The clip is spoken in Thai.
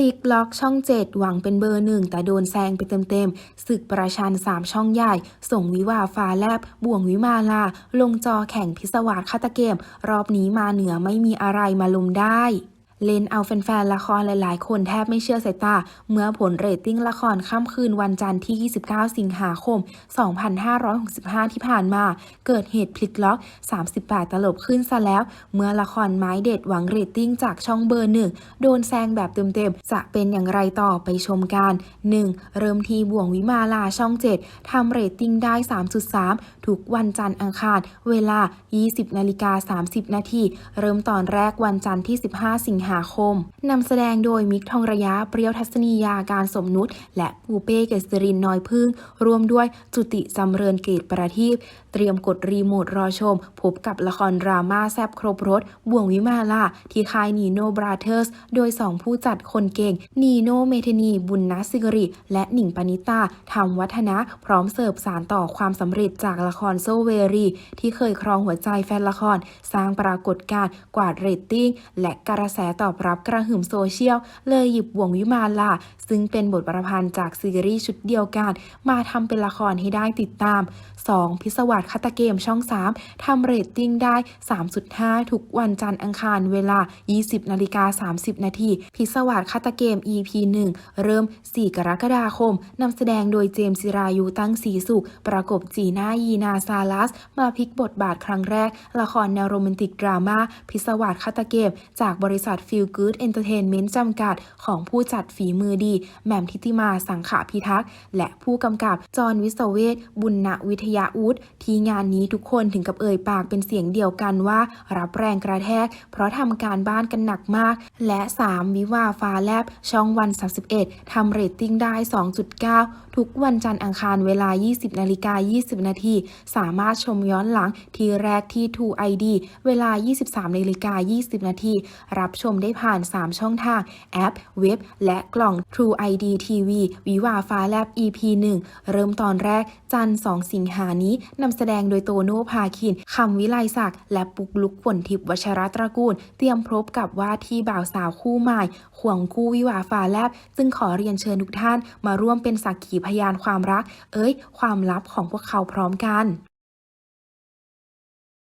ลิกล็อกช่อง 7 หวังเป็นเบอร์หนึ่งแต่โดนแซงไปเต็มๆศึกประชัน 3 ช่องใหญ่ ส่งวิวาฟ้าแลบ บ่วงวิมาลา ลงจอแข่งพิศวาสฆาตเกม รอบนี้มาเหนือไม่มีอะไรมาลุมได้ เล่นเอาแฟนๆละครหลายๆ คนแทบไม่เชื่อสายตา เมื่อผลเรตติ้งละครค่ำคืนวันจันทร์ที่ 29 สิงหาคม 2565 ที่ผ่านมา เกิดเหตุพลิกล็อก 38 ตลบขึ้นซะแล้ว เมื่อละครไม้เด็ดหวังเรตติ้งจากช่องเบอร์หนึ่งโดนแซงแบบเต็มๆ จะเป็นอย่างไรต่อไปชมกัน 1. เริ่มทีบ่วงวิมาลาช่อง 7ทำเรตติ้งได้ 3.3 ทุกวันจันทร์อังคาร เวลา 20นาฬิกา30 นาทีเริ่มตอนแรกวันจันทร์ที่ 15 สิงหาคมนำแสดงโดยมิกทองระยะเปรี้ยวทัศนียาการสมนุษย์และปูเป้เกษรินน้อยพึ่งรวมด้วยจุติจำเริญเกตประทีป ตรียมกดรีโมทรอชม พบกับละครดราม่าแซบครบรถ บ่วงวิมาลาที่ค่ายนีโนบราเธอร์ส โดย 2 ผู้จัดคนเก่ง นีโนเมเทนี บุญนัสสิกริ และหนิงปณิตาทำวัฒนะ พร้อมเสิร์ฟสารต่อความสำเร็จจากละครโซเวรี ที่เคยครองหัวใจแฟนละคร สร้างปรากฏการณ์กวาดเรตติ้ง และกระแสตอบรับกระหึ่มโซเชียล เลยหยิบบ่วงวิมาลาซึ่งเป็นบทประพันธ์จากซีรีส์ชุดเดียวกัน มาทำเป็นละครให้ได้ติดตาม 2. พิศวาสฆาตเกมช่อง 3 ทำเรตติ้งได้ 3.5 ทุกวันจันทร์อังคารเวลา 20 นาฬิกา 30 นาทีพิศวาสฆาตเกม EP 1 เริ่ม 4 กรกฎาคมนำแสดงโดยเจมส์จิรายุตั้งสีสุข ประกบจีน่ายีนาซาลัส มาพลิกบทบาทครั้งแรก ละครแนวโรแมนติกดราม่าพิศวาสฆาตเกม จากบริษัท Feel Good Entertainment จำกัด ของผู้จัดฝีมือดีแหม่มทิติมาสังขพิทักษ์ และผู้กำกับจอห์นวิศเวศบุญณวิทยาอุดที่ทีงานนี้ทุกคนถึงกับเอ่ยปากเป็นเสียงเดียวกันว่า รับแรงกระแทก เพราะทำการบ้านกันหนักมาก และ 3 วิวาฟ้าแลบ ช่องวัน 31ทำเรตติ้งได้ 2.9 ทุกวันจันทร์อังคารเวลา 20นาฬิกา20 นาที สามารถชมย้อนหลังทีแรกที่ True ID เวลา 23นาฬิกา20 นาที รับชมได้ผ่าน 3 ช่องทาง แอป เว็บ และกล่อง True ID TV วิวาฟ้าแลบ EP 1 เริ่มตอนแรกจันทร์2สิงหานี้นำแสดงโดยโตโน่พาคินคำวิไลศักดิ์และปุกลุกฝนทิพย์วชรตระกูล เตรียมพบกับว่าที่บ่าวสาวคู่ใหม่ข่วงคู่วิวาฟ้าแลบ จึงขอเรียนเชิญทุกท่าน มาร่วมเป็นสักขีพยานความรัก เอ้ย ความลับของพวกเขาพร้อมกัน